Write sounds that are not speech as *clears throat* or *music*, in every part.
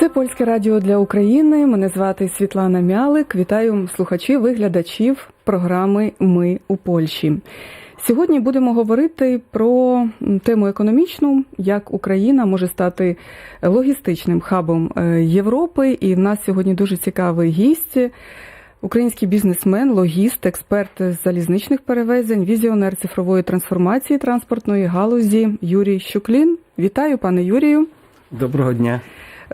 Це польське радіо для України. Мене звати Світлана Мялик. Вітаю слухачів і глядачів програми Ми у Польщі. Сьогодні будемо говорити про тему економічну, як Україна може стати логістичним хабом е, Європи. І в нас сьогодні дуже цікавий гість. Український бізнесмен, логіст, експерт з залізничних перевезень, візіонер цифрової трансформації транспортної галузі Юрій Щуклін. Вітаю, пане Юрію. Доброго дня.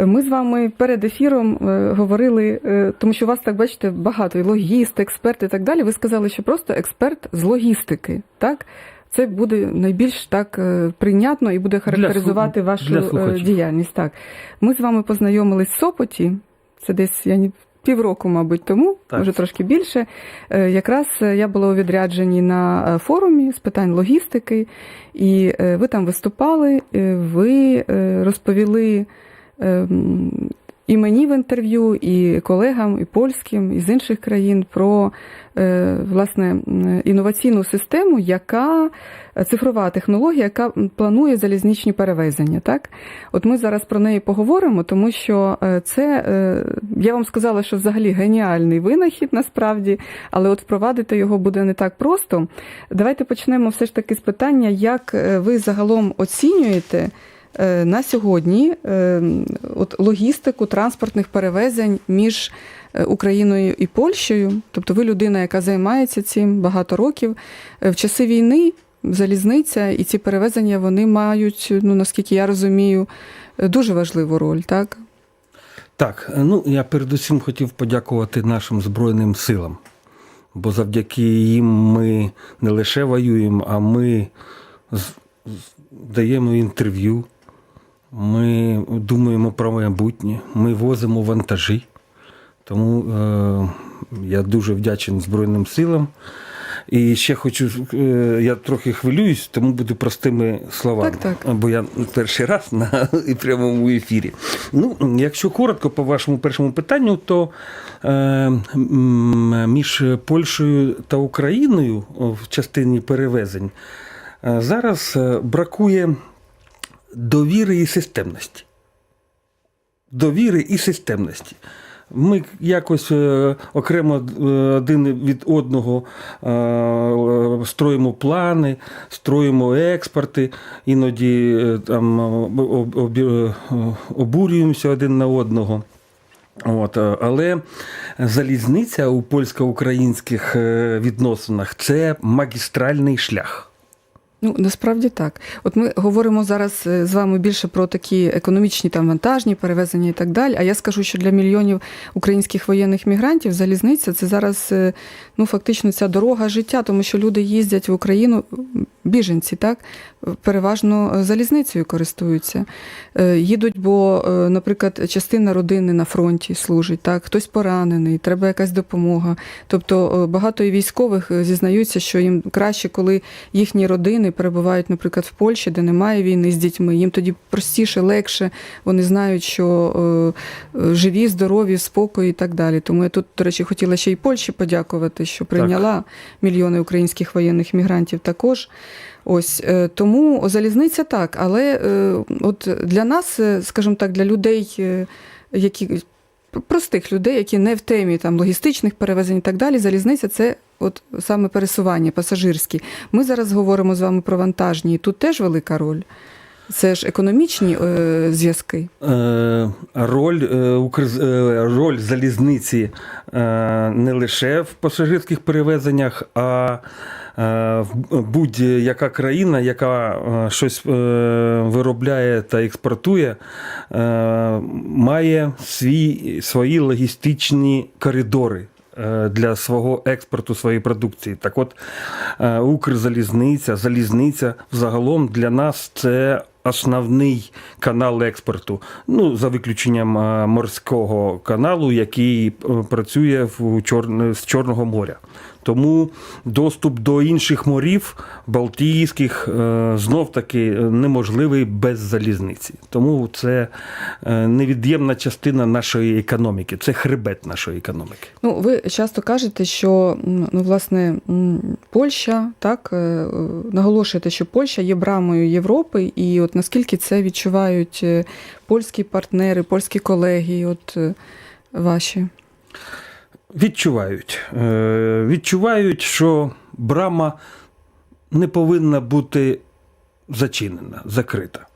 Ми з вами перед ефіром е, говорили, е, тому що у вас так бачите багато і логіст, експерт і так далі. Ви сказали, що просто експерт з логістики, так? Це буде найбільш так е, прийнятно і буде характеризувати слух- вашу для діяльність. Так, ми з вами познайомились в Сопоті. Це десь я ні. Півроку, мабуть, тому, Так. може трошки більше. Якраз я була у відрядженні на форумі з питань логістики, і ви там виступали, ви розповіли і мені в інтерв'ю, і колегам, і польським, і з інших країн про е, власне інноваційну систему, яка е, цифрова технологія, яка планує залізничні перевезення. Так, от ми зараз про неї поговоримо, тому що е, це я вам сказала, що взагалі геніальний винахід насправді, але от впровадити його буде не так просто. Давайте почнемо все ж таки з питання, як ви загалом оцінюєте на сьогодні е, от логістику транспортних перевезень між е, Україною і Польщею. Тобто ви людина, яка займається цим багато років. Е, В часи війни залізниця і ці перевезення вони мають, ну наскільки я розумію, е, дуже важливу роль, так? Так, ну я передусім хотів подякувати нашим Збройним силам, бо завдяки їм ми не лише воюємо, а ми даємо інтерв'ю, ми думаємо про майбутнє, ми возимо вантажі. Тому е, я дуже вдячний Збройним силам. І ще хочу, е, я трохи хвилююсь, тому буду простими словами. Так, так. Бо я перший раз на прямому ефірі. Ну, якщо коротко по вашому першому питанню, то е, між Польщею та Україною в частині перевезень е, зараз е, бракує довіри і системності. Довіри і системності. Ми якось е, окремо е, один від одного е, строїмо плани, строїмо експорти, іноді там об- об- обурюємося один на одного. От, але залізниця у польсько-українських відносинах це магістральний шлях. Ну, насправді так. От ми говоримо зараз е, з вами більше про такі економічні там вантажні перевезення і так далі. А я скажу, що для мільйонів українських воєнних мігрантів залізниця це зараз е, ну фактично ця дорога життя, тому що люди їздять в Україну, біженці, так переважно е, залізницею користуються. Е, Їдуть, бо, е, наприклад, частина родини на фронті служить, так хтось поранений, треба якась допомога. Тобто багато і військових зізнаються, що їм краще, коли їхні родини перебувають, наприклад, в Польщі, де немає війни з дітьми. Їм тоді простіше, легше. Вони знають, що живі, здорові, в спокої і так далі. Тому я тут, до речі, хотіла ще й Польщі подякувати, що прийняла мільйони українських воєнних мігрантів також. Ось е, тому залізниця так, але е, от для нас, е, скажімо так, для людей, які простих людей, які не в темі там логістичних перевезень і так далі, залізниця це от саме пересування пасажирські. Ми зараз говоримо з вами про вантажні, тут теж велика роль. Це ж економічні е, зв'язки. Е, Роль, е, роль залізниці е, не лише в пасажирських перевезеннях, а будь-яка країна, яка е, щось е, виробляє та експортує, е, має свій, свої логістичні коридори. е, Для свого експорту своєї продукції. Так от, е, Укрзалізниця, залізниця взагалом для нас це основний канал експорту. Ну, за виключенням е, морського каналу, який е, працює в Чор... з Чорного моря. Тому доступ до інших морів, Балтійських, е, знов таки неможливий без залізниці. Тому це е, невід'ємна частина нашої економіки, це хребет нашої економіки. Ну, ви часто кажете, що ну, власне Польща так е, е, наголошуєте, що Польща є брамою Європи, і от наскільки це відчувають е, польські партнери, польські колеги, от е, ваші. Відчувають. Е, Відчувають, що брама не повинна бути зачинена, закрита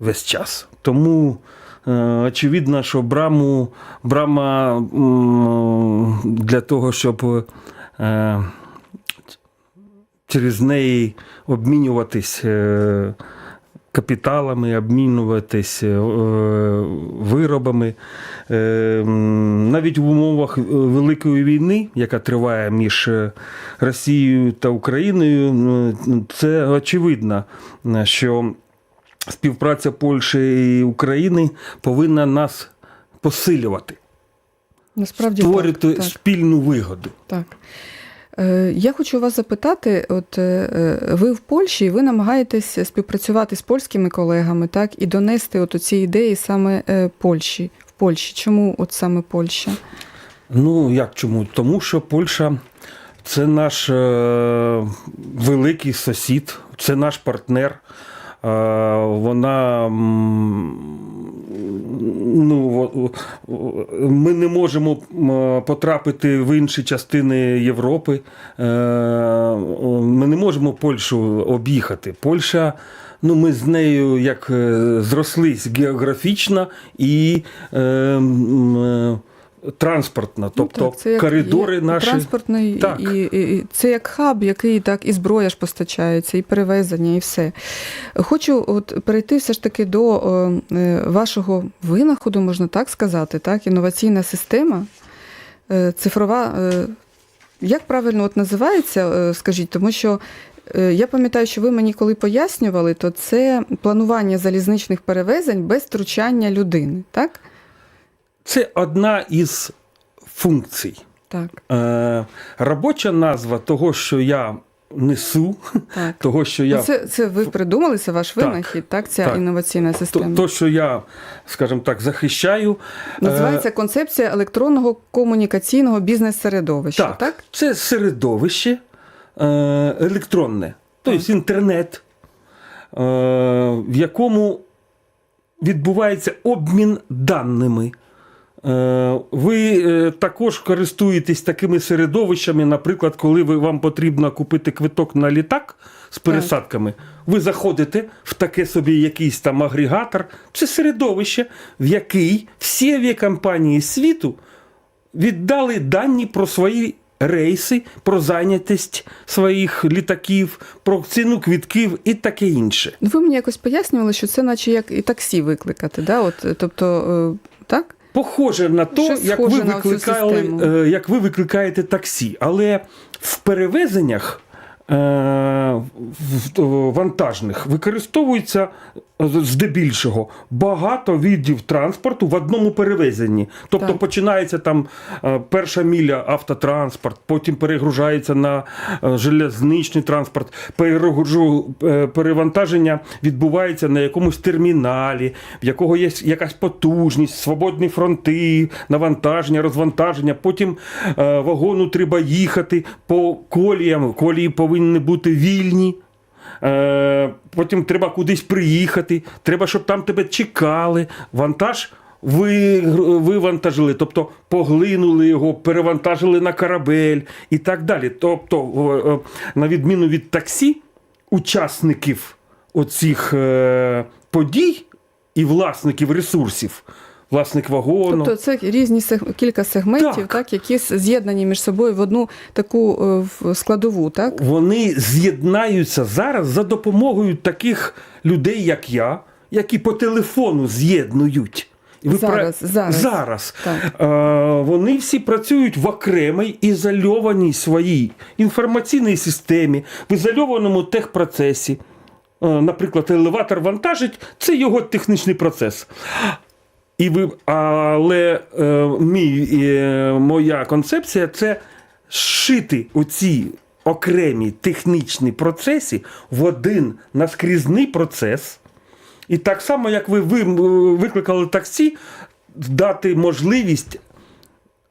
весь час. Тому е, очевидно, що браму, брама для того, щоб е, через неї обмінюватись капіталами, обмінюватись е, виробами. Е, Навіть в умовах е, Великої війни, яка триває між Росією та Україною, це очевидно, що співпраця Польщі і України повинна нас посилювати, Насправді створити так, так. спільну вигоду. Так. Е, Я хочу вас запитати: от е, е, ви в Польщі, ви намагаєтесь співпрацювати з польськими колегами, так, і донести от ці ідеї саме Польщі, в Польщі. Чому от саме Польща? Ну, як чому? Тому що Польща це наш великий сусід, це наш партнер. Вона. Ну, ми не можемо потрапити в інші частини Європи. Е, Ми не можемо Польщу об'їхати. Польща, ну, ми з нею як е, зрослись географічно і е, м, е. Тобто Ну, так, це як коридори є наші. транспортний, Так. і, і, і це як хаб, який так і зброя ж постачається, і перевезення, і все. Хочу от перейти все ж таки до е, е, вашого винаходу, можна так сказати, так, інноваційна система, е, цифрова. е, Як правильно от називається, скажіть, тому що я пам'ятаю, що ви мені коли пояснювали, то це планування залізничних перевезень без втручання людини, так? Це одна із функцій. Так, Е, робоча назва того, що я несу, так. того, що я Ну, це, це ви придумали, це ваш винахід, так? Ця так. інноваційна система. то, що я, скажімо так, захищаю. е, Називається концепція електронного комунікаційного бізнес-середовища, так? Так, це середовище е, електронне, тобто інтернет, е, в якому відбувається обмін даними. Е, Ви е, також користуєтесь такими середовищами, наприклад, коли ви, вам потрібно купити квиток на літак з пересадками, ви заходите в таке собі якийсь там агрегатор. Це середовище, в який всі авіакомпанії світу віддали дані про свої рейси, про зайнятість своїх літаків, про ціну квітків і таке інше. Ви мені якось пояснювали, що це наче як і таксі викликати, да? От, тобто, е, так? Похоже на те, як ви, викликали, е, як ви викликаєте таксі. Але в перевезеннях вантажних використовується е, здебільшого багато видів транспорту в одному перевезенні. Тобто Так. починається там е, перша міля автотранспорт, потім перегружається на е, железничний транспорт, е, перевантаження відбувається на якомусь терміналі, в якого є якась потужність, свободні фронти, навантаження, розвантаження. Потім е, вагону треба їхати по коліям. Колії повинні бути вільні. Е, потім треба кудись приїхати, треба, щоб там тебе чекали. Вантаж ви, вивантажили, тобто поглинули його, перевантажили на корабель і так далі. Тобто, е, на відміну від таксі, учасників оцих е, подій і власників ресурсів, власник вагону. Тобто це різні сег- кілька сегментів, Так. так. які з'єднані між собою в одну таку е, складову, так? Вони з'єднаються зараз за допомогою таких людей, як я, які по телефону з'єднують. Ви Зараз, пра- зараз. зараз. Так. Е, вони всі працюють в окремій ізольованій своїй інформаційній системі, в ізольованому техпроцесі. Е, наприклад, елеватор вантажить це його технічний процес. І ви, але е, мій, е, моя концепція це зшити оці окремі технічні процеси в один наскрізний процес. І так само, як ви, ви викликали таксі, дати можливість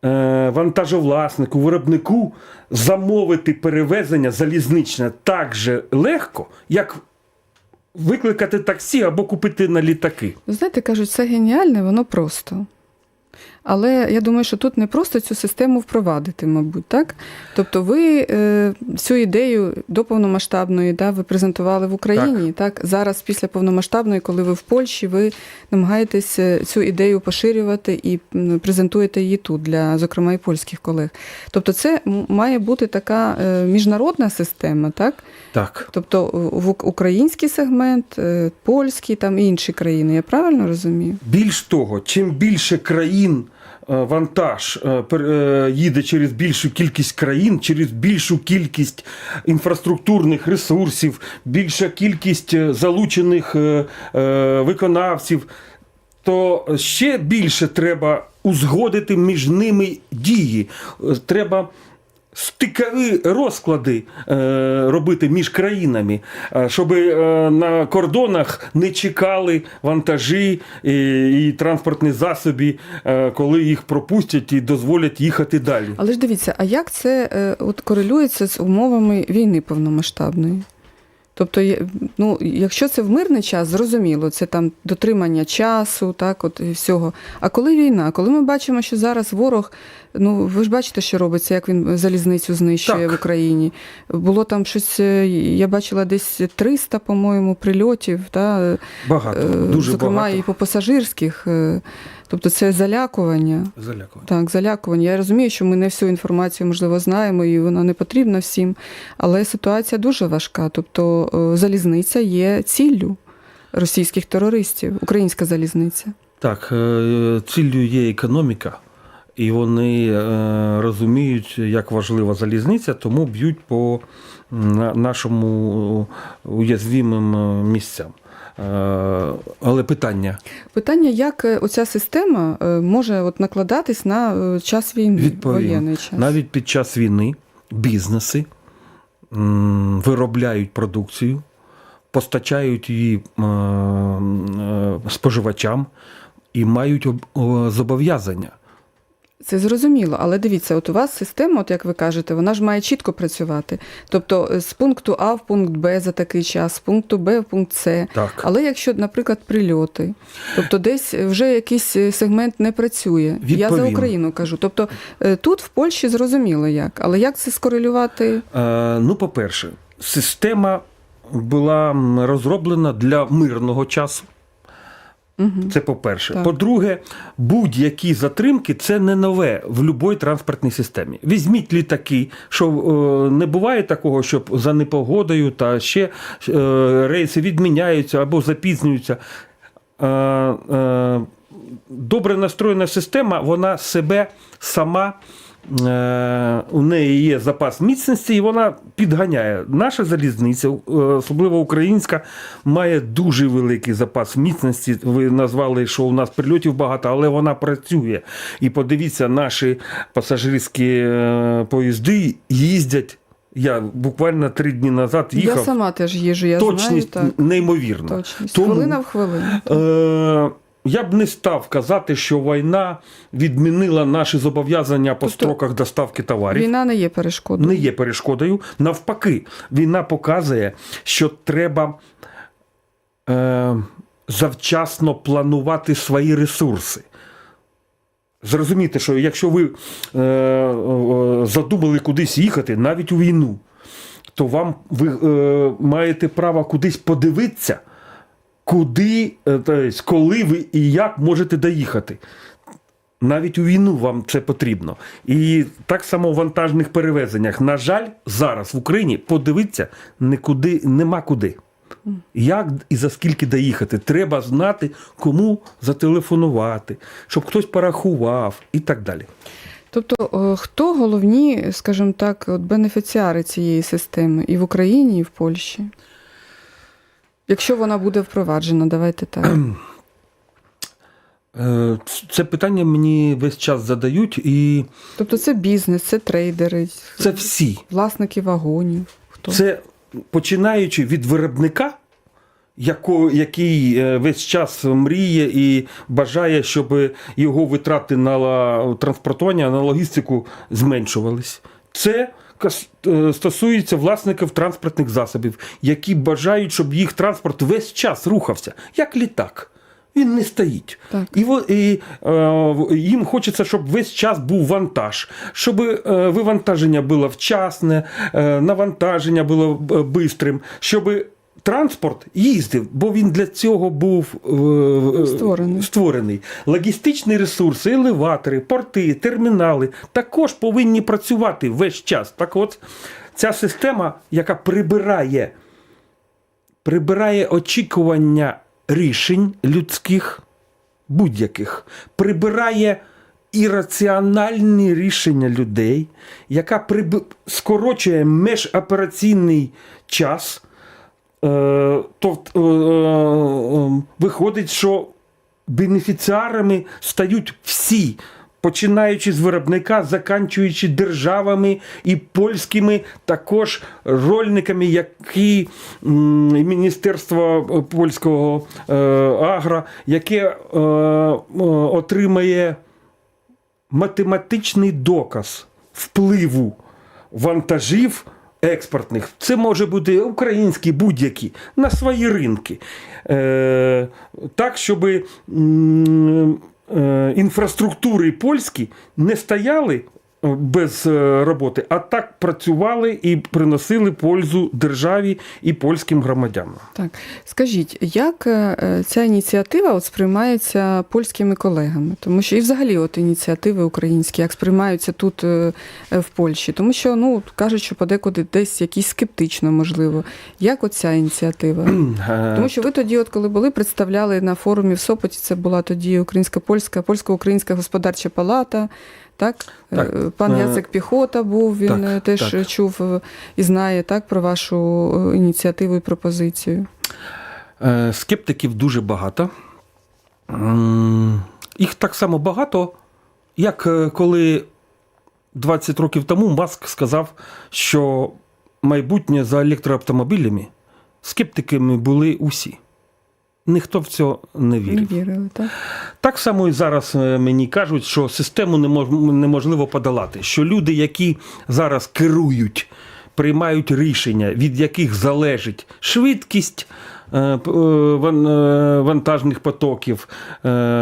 е, вантажовласнику, виробнику замовити перевезення залізничне так же легко, як викликати таксі або купити на літаки. Знаєте, кажуть, це геніальне, воно просто. Але я думаю, що тут не просто цю систему впровадити, мабуть, так? Тобто, ви е, цю ідею до повномасштабної да, ви презентували в Україні. Так. Зараз, після повномасштабної, коли ви в Польщі, ви намагаєтесь е, цю ідею поширювати і презентуєте її тут для, зокрема, і польських колег. Тобто, це має бути така е, міжнародна система, так? Так. Тобто в український сегмент, е, польський, там і інші країни. Я правильно розумію? Більш того, чим більше країн вантаж е, е, їде через більшу кількість країн, через більшу кількість інфраструктурних ресурсів, більша кількість е, залучених е, е, виконавців, то ще більше треба узгодити між ними дії. Е, Треба стикові розклади е, робити між країнами, е, щоб е, на кордонах не чекали вантажі і, і транспортні засоби, е, коли їх пропустять і дозволять їхати далі. Але ж дивіться, а як це е, от корелюється з умовами війни повномасштабної? Тобто, ну, якщо це в мирний час, зрозуміло, це там дотримання часу, так, от і всього. А коли війна, коли ми бачимо, що зараз ворог, ну ви ж бачите, що робиться, як він залізницю знищує Так. в Україні. Було там щось, е, я бачила десь 300, по-моєму, прильотів, та, Багато, е, дуже зокрема, багато. і по пасажирських. е, Тобто це залякування. Залякування. Так, залякування. Я розумію, що ми не всю інформацію можливо знаємо, і вона не потрібна всім. Але ситуація дуже важка. Тобто залізниця є ціллю російських терористів, українська залізниця. Так, ціллю є економіка, і вони е, розуміють, як важлива залізниця, тому б'ють по нашому уязвимим е, місцям. Е, Але питання Питання, як е, оця система е, може от накладатись на е, час війни, Відповім. воєнний час. навіть під час війни бізнеси виробляють продукцію, постачають її е, споживачам і мають об- зобов'язання. Це зрозуміло, але дивіться, от у вас система, от як ви кажете, вона ж має чітко працювати. Тобто е, з пункту А в пункт Б за такий час, з пункту Б в пункт С. Так. Але якщо, наприклад, прильоти, тобто десь вже якийсь е, сегмент не працює. Я за Україну кажу. Тобто е, тут в Польщі зрозуміло як, але як це скорелювати? Е, Ну, по-перше, система була розроблена для мирного часу. Це по-перше. По-друге, будь-які затримки це не нове в будь-якій транспортній системі. Візьміть літаки, що е, не буває такого, щоб за непогодою та ще е, рейси відміняються або запізнюються. Е, е, добре настроєна система, вона себе сама. Е, У неї є запас міцності, і вона підганяє. Наша залізниця, е, особливо українська, має дуже великий запас міцності. Ви назвали, що у нас прильотів багато, але вона працює. І подивіться, наші пасажирські е, поїзди їздять. Я буквально три дні назад їхав. Я сама теж їжу, я Точність знаю так. неймовірна. Точність. Тому- Хвилина в хвилину. Е, я б не став казати, що війна відмінила наші зобов'язання по Тобто строках доставки товарів. Війна не є перешкодою. Не є перешкодою. Навпаки, війна показує, що треба е, завчасно планувати свої ресурси. Зрозумійте, що якщо ви е, е, задумали кудись їхати, навіть у війну, то вам ви е, маєте право кудись подивитися, куди, то есть, коли ви і як можете доїхати. Навіть у війну вам це потрібно. І так само в вантажних перевезеннях. На жаль, зараз в Україні подивитися нікуди, нема куди. Як і за скільки доїхати? Треба знати, кому зателефонувати, щоб хтось порахував і так далі. Тобто, е, хто головні, скажімо так, бенефіціари цієї системи і в Україні, і в Польщі? Якщо вона буде впроваджена, давайте так. Е, Це питання мені весь час задають, і Тобто це бізнес, це трейдери, це всі. власники вагонів. Хто? Це починаючи від виробника, яко, який е, весь час мріє і бажає, щоб його витрати на транспортування, на логістику зменшувались. Це стосується власників транспортних засобів, які бажають, щоб їх транспорт весь час рухався, як літак. Він не стоїть. Так. І, і е, їм хочеться, щоб весь час був вантаж, щоб е, вивантаження було вчасне, е, навантаження було е, бистрим, щоб транспорт їздив, бо він для цього був е, е, Створений. створений. Логістичні ресурси, елеватори, порти, термінали також повинні працювати весь час. Так от, ця система, яка прибирає прибирає очікування рішень людських будь-яких, прибирає ірраціональні рішення людей, яка приб... скорочує межопераційний час. Е, тобто е, е, виходить, що бенефіціарами стають всі, починаючи з виробника, заканчуючи державами і польськими також рольниками, які Міністерство польського агро, яке отримає математичний доказ впливу вантажів експортних. Це може бути українські будь-які на свої ринки. Е, так, щоб е, інфраструктури польські не стояли без е, роботи, а так працювали і приносили пользу державі і польським громадянам. Так, скажіть, як е, ця ініціатива от сприймається польськими колегами? Тому що і взагалі от ініціативи українські, як сприймаються тут е, е, в Польщі? Тому що ну кажуть, що подекуди десь якісь скептично можливо. Як оця ініціатива? Е, Тому що ви тоді, от коли були, представляли на форумі в Сопоті, це була тоді українсько-польська, польсько-українська господарча палата. Так, Так. Е, пан Е, Яцек Піхота був, він так, е, теж так. чув і знає так про вашу ініціативу і пропозицію. Скептиків дуже багато. Їх так само багато, як коли 20 років тому Маск сказав, що майбутнє за електроавтомобілями. Скептиками були усі. Ніхто в це не Не вірив. вірили, так? Так само і зараз е, мені кажуть, що систему неможливо подолати. Що люди, які зараз керують, приймають рішення, від яких залежить швидкість е, е, ван- вантажних потоків,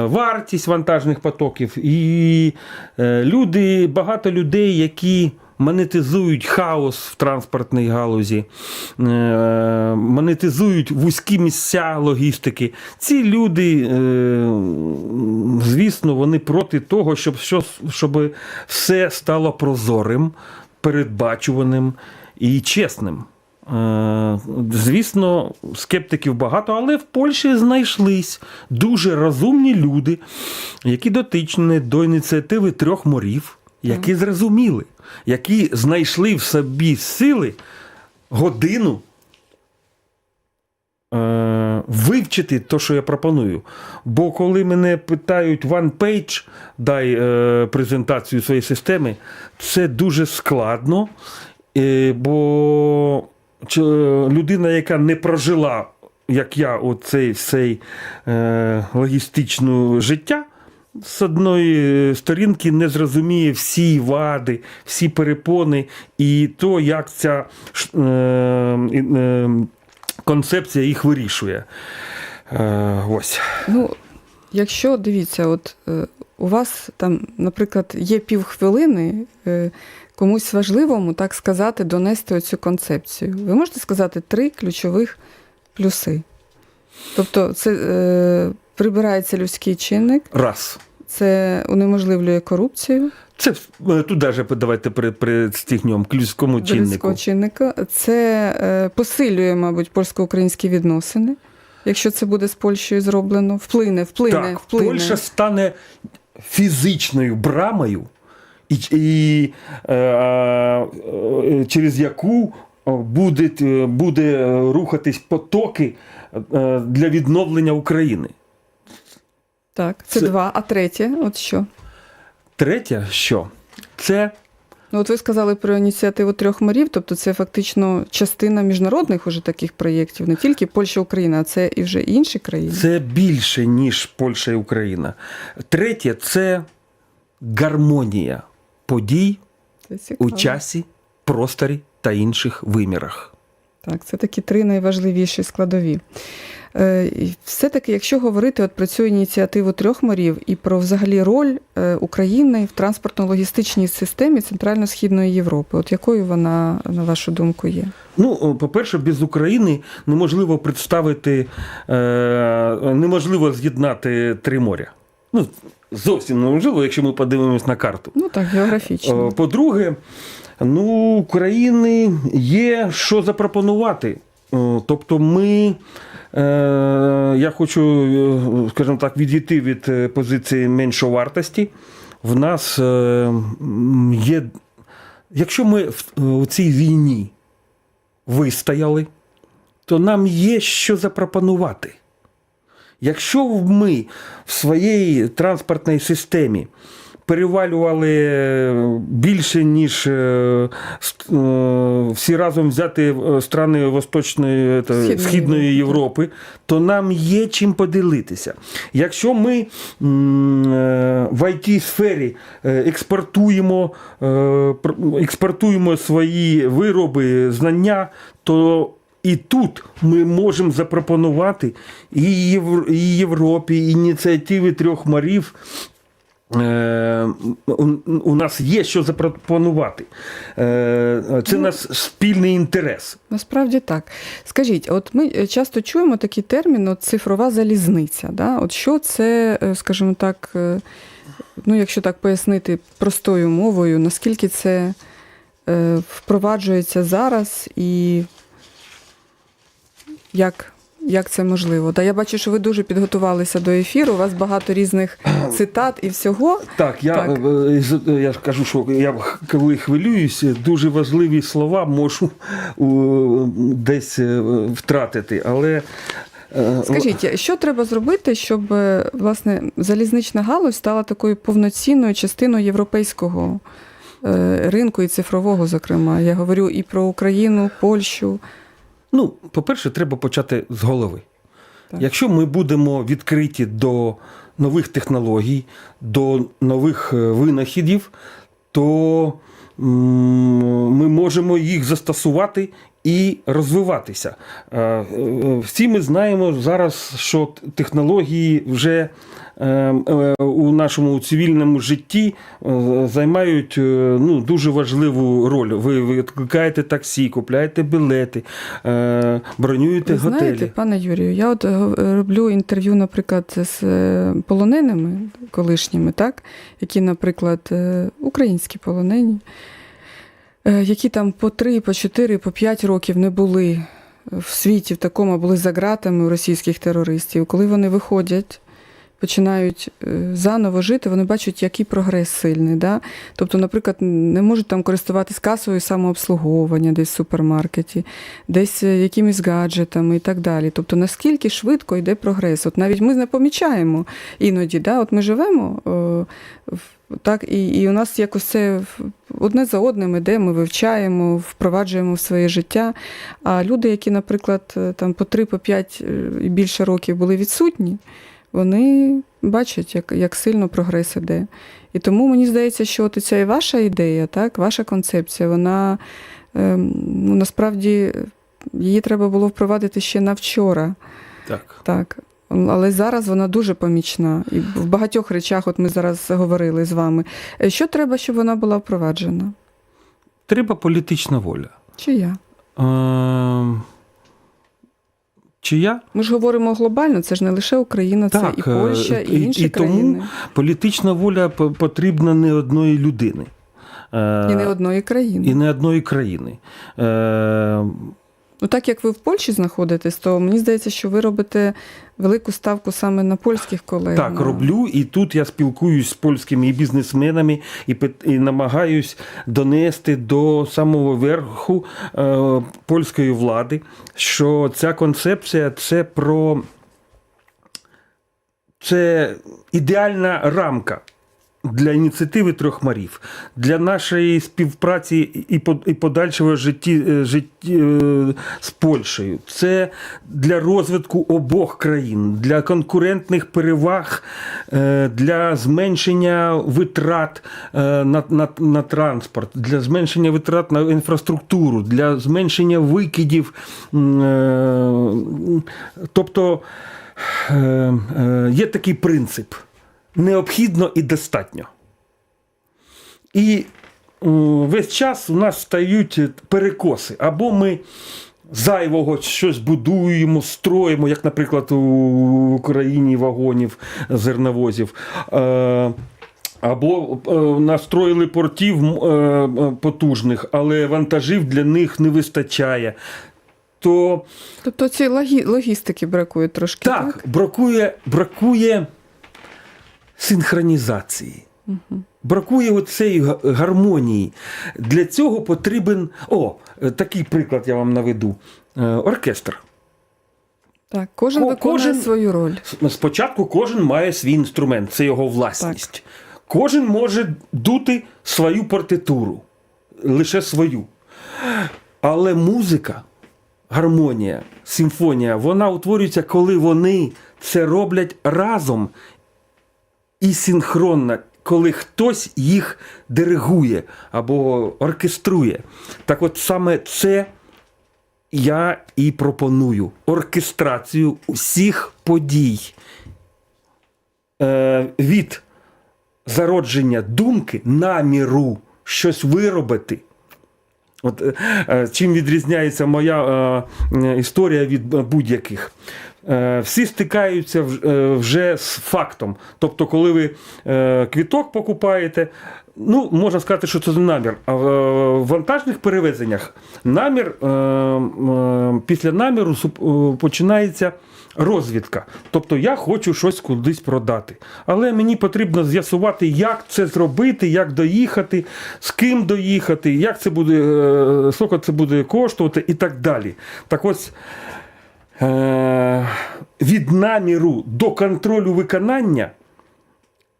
вартість вантажних потоків, і люди, багато людей, які. Монетизують хаос в транспортній галузі, е, монетизують вузькі місця логістики. Ці люди, е, звісно, вони проти того, щоб, щоб все стало прозорим, передбачуваним і чесним. Е, Звісно, скептиків багато, але в Польщі знайшлись дуже розумні люди, які дотичні до ініціативи трьох морів, які зрозуміли, які знайшли в собі сили годину е, вивчити те, що я пропоную. Бо коли мене питають one page, дай е, презентацію своєї системи, це дуже складно, е, бо чи- людина, яка не прожила, як я, оцей цей е, логістичне життя. З одної сторінки не зрозуміє всі вади, всі перепони і то, як ця е, е, концепція їх вирішує. Е, ось. Ну, якщо дивіться, от е, у вас там, наприклад, є півхвилини е, комусь важливому, так сказати, донести оцю концепцію. Ви можете сказати три ключових плюси. Три це е, прибирається людський чинник, Раз. це унеможливлює корупцію Це е, тут даже давайте при, пристігнемо к людському чиннику. людського чинника, це е, посилює, мабуть, польсько-українські відносини. Якщо це буде з Польщею зроблено, вплине, вплине, Так, вплине. Польща стане фізичною брамою, і, і е, е, через яку буде, буде рухатись потоки е, для відновлення України. Так, це, Це- два. А третє, от що? Третє, що це Ну, от ви сказали про ініціативу трьох морів, тобто це фактично частина міжнародних уже таких проєктів, не тільки Польща, Україна, а це і вже інші країни. Це більше, ніж Польща і Україна. Третє це гармонія подій Це у часі, просторі та інших вимірах. Так, це такі три найважливіші складові. Е, Все-таки, якщо говорити от про цю ініціативу трьох морів і про взагалі роль е, України в транспортно-логістичній системі Центрально-Східної Європи, от якою вона, на вашу думку, є? Ну, по-перше, без України неможливо представити, е, неможливо з'єднати три моря. Ну, зовсім неможливо, якщо ми подивимось на карту. Ну так, географічно. По-друге, ну, України є що запропонувати. Тобто, ми, я хочу, е, скажімо так, відійти від е, позиції меншовартості. В нас е, є. Якщо ми е, у цій війні вистояли, то нам є що запропонувати. Якщо ми в своїй транспортній системі перевалювали е, більше, ніж е, е, всі разом взяти страни Восточної та, Східної Східної Європи. То нам є чим поділитися. Якщо ми в it сфері експортуємо, експортуємо свої вироби, знання, то і тут ми можемо запропонувати і Європі ініціативи трьох морів. Е, у- нас є що запропонувати. Е, Це Ну, наш спільний інтерес. Насправді так. Скажіть, от ми часто чуємо такий термін от цифрова залізниця. Да? От що це, е, скажімо так, ну якщо так пояснити простою мовою, наскільки це впроваджується зараз і як, як це можливо? Да, я бачу, що ви дуже підготувалися до ефіру, у вас багато різних *clears throat* цитат і всього. Так, я, Так. е, я ж кажу, що я коли хвилююсь, дуже важливі слова можу десь е, втратити. Але е, Скажіть, що треба зробити, щоб е, власне залізнична галузь стала такою повноцінною частиною європейського е, ринку і цифрового, зокрема? Я говорю і про Україну, Польщу. Ну, по-перше, треба почати з голови. Так. Якщо ми будемо відкриті до нових технологій, до нових е, винахідів, то ми можемо їх застосувати і розвиватися. Е, е, Всі ми знаємо зараз, що технології вже е, е, у нашому цивільному житті займають ну, дуже важливу роль. Ви викликаєте таксі, купляєте білети, бронюєте Ви готелі. знаєте, пане Юрію, я от роблю інтерв'ю, наприклад, з полоненими колишніми, так? які, наприклад, українські полонені, які там по 3, по 4, по 5 років не були в світі в такому, були за ґратами у російських терористів. Коли вони виходять, починають е, заново жити, вони бачать, який прогрес сильний. Да? Тобто, наприклад, не можуть там користуватись касою самообслуговування десь в супермаркеті, десь е, якимись гаджетами і так далі. Тобто, наскільки швидко йде прогрес? От навіть ми не помічаємо іноді, да? от ми живемо. е, Так, і, і у нас якось це одне за одним іде, ми вивчаємо, впроваджуємо в своє життя. А люди, які, наприклад, там по 3, по 5 і більше років були відсутні, вони бачать, як, як сильно прогрес іде. І тому мені здається, що от ця і ваша ідея, так, ваша концепція, вона ем, ну, насправді її треба було впровадити ще на вчора. Так. Так. Але зараз вона дуже помічна. І в багатьох речах, от ми зараз говорили з вами. Е, Що треба, щоб вона була впроваджена? Треба політична воля. Чи я? Е, чия? Ми ж говоримо глобально, це ж не лише Україна, це Так, і Польща, е, і, і- інші і тому. Політична воля по- потрібна не одної людини. Е, І не одної країни. і не одної країни. Ну, так як ви в Польщі знаходитесь, то мені здається, що ви робите велику ставку саме на польських колег. так, роблю, і тут я спілкуюсь з польськими і бізнесменами і, і намагаюсь донести до самого верху е, польської влади, що ця концепція це про. це ідеальна рамка. Для ініціативи трьох морів, для нашої співпраці і по- і подальшого житті, е, житті е, з Польщею. Це для розвитку обох країн, для конкурентних переваг, е, для зменшення витрат на, на, на транспорт, для зменшення витрат на інфраструктуру, для зменшення викидів. Тобто є такий принцип необхідно і достатньо. І весь час у нас стають перекоси. Або ми зайвого щось будуємо, строїмо, як, наприклад, у Україні вагонів зерновозів. Е, або е, настроїли портів е, потужних, але вантажів для них не вистачає. То Тобто цієї логі... логістики бракує трошки. Так, так, бракує, бракує синхронізації. Бракує оцеї гармонії. Для цього потрібен. О, такий приклад я вам наведу. Е, Оркестр. так. Кожен Ко- виконує кожен- свою роль. Спочатку кожен має свій інструмент, це його власність. Кожен може дути свою партитуру, лише свою. Але музика, гармонія, симфонія, вона утворюється, коли вони це роблять разом і синхронно, коли хтось їх диригує або оркеструє. Так от саме це я і пропоную оркестрацію усіх подій е, від зародження думки, наміру щось виробити. От, е, е, чим відрізняється моя е, історія від е, будь-яких? Е, всі стикаються е, вже з фактом. Тобто, коли ви е, квіток покупаєте, ну, можна сказати, що це намір. А в вантажних перевезеннях намір, після наміру починається розвідка. Тобто я хочу щось кудись продати. Але мені потрібно з'ясувати, як це зробити, як доїхати, з ким доїхати, як це буде, скільки це буде коштувати і так далі. Так ось. Е, від наміру до контролю виконання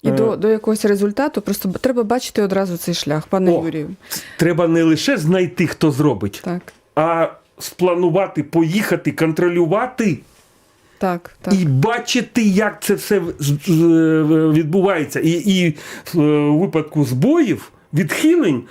І Е. до, до якогось результату просто треба бачити одразу цей шлях, пане О. Юрію. треба не лише знайти, хто зробить, Так, а спланувати, поїхати, контролювати так, так. і бачити, як це все в- відбувається. І, і е, у випадку збоїв, відхилень,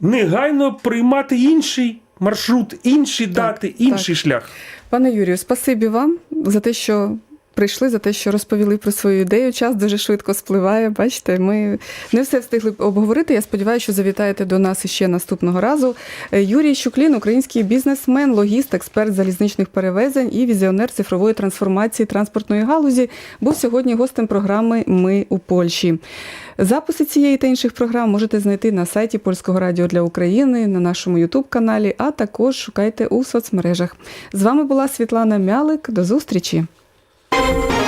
негайно приймати інший маршрут, інші дати, інший шлях. Пане Юрію, спасибі вам за те, що прийшли, за те, що розповіли про свою ідею. Час дуже швидко спливає. Бачите, ми не все встигли обговорити. Я сподіваюся, що завітаєте до нас іще наступного разу. Е, Юрій Щуклін, український бізнесмен, логіст, експерт залізничних перевезень і візіонер цифрової трансформації транспортної галузі, був сьогодні гостем програми Ми у Польщі. Записи цієї та інших програм можете знайти на сайті Польського радіо для України, на нашому Ютуб-каналі, а також шукайте у соцмережах. З вами була Світлана Мялик. До зустрічі! Thank you.